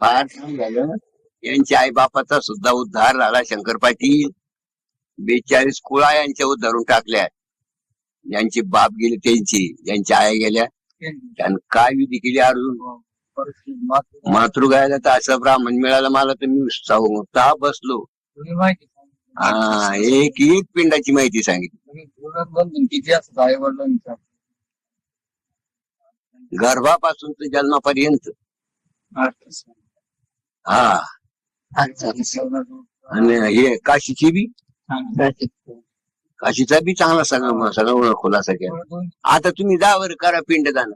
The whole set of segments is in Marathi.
फार झालं. यांच्या आई बापाचा सुद्धा उद्धार झाला. शंकर पाटील बेचाळीस कुळा यांच्या धरून टाकल्या. यांची बाप गेली त्यांची यांच्या आई गेल्या. त्यानं काय विधी केली अर्जुन? मातृगायला तर असं ब्राह्मण मिळालं मला तर मी उत्साह बसलो. हा एक एक पिंडाची माहिती सांगितली. गर्भापासून तर जन्मापर्यंत. हा आणि हे काशीची बी काशीचा बी चांगला सगळं सगळं खुलासा केला आता तुम्ही जा बरं करा पिंड दान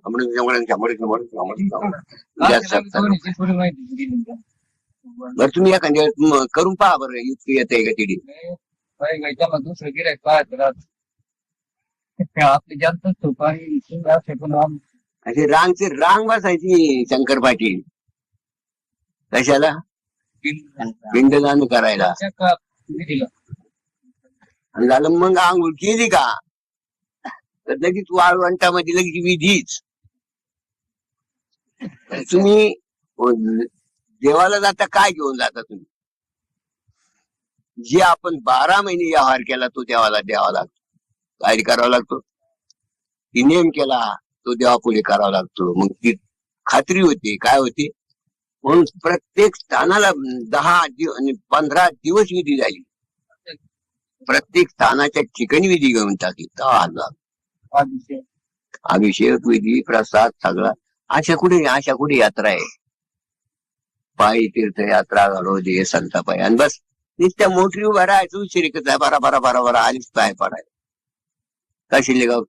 बरं तुम्ही एखाद्या करून पहा बरं इतकं येत आहे का तिथे दुसरं गिरायक पाहत आपली सुपारी असे रांगचे रांग बसायची शंकर पाटील कशाला? पिंडदान करायला. झालं मग आंघोळ केली का? तर लगेच वाळवंटामध्ये लगेच विधीच. तुम्ही देवाला जाता काय घेऊन जाता तुम्ही? जे आपण बारा महिने व्यवहार केला तो देवाला द्यावा लागतो. काय करावा लागतो. ती नेम केला तो देवापुढे करावा लागतो. मग ती खात्री होती काय होती? म्हणून प्रत्येक स्थानाला दहा पंधरा दिवस विधी झाली. प्रत्येक स्थानाच्या ठिकाणी विधी घेऊन टाकली. अभिषेक. अभिषेक विधी प्रसाद सगळा. अशा कुठे अशा कुठे यात्रा आहे? पायी तीर्थयात्रा घडो दे संतापाई. आणि बस नुसत्या मोटरी उभा शिरकत आहे बरा बरा बरा बरा आलीच पाय पडाय कशी गाव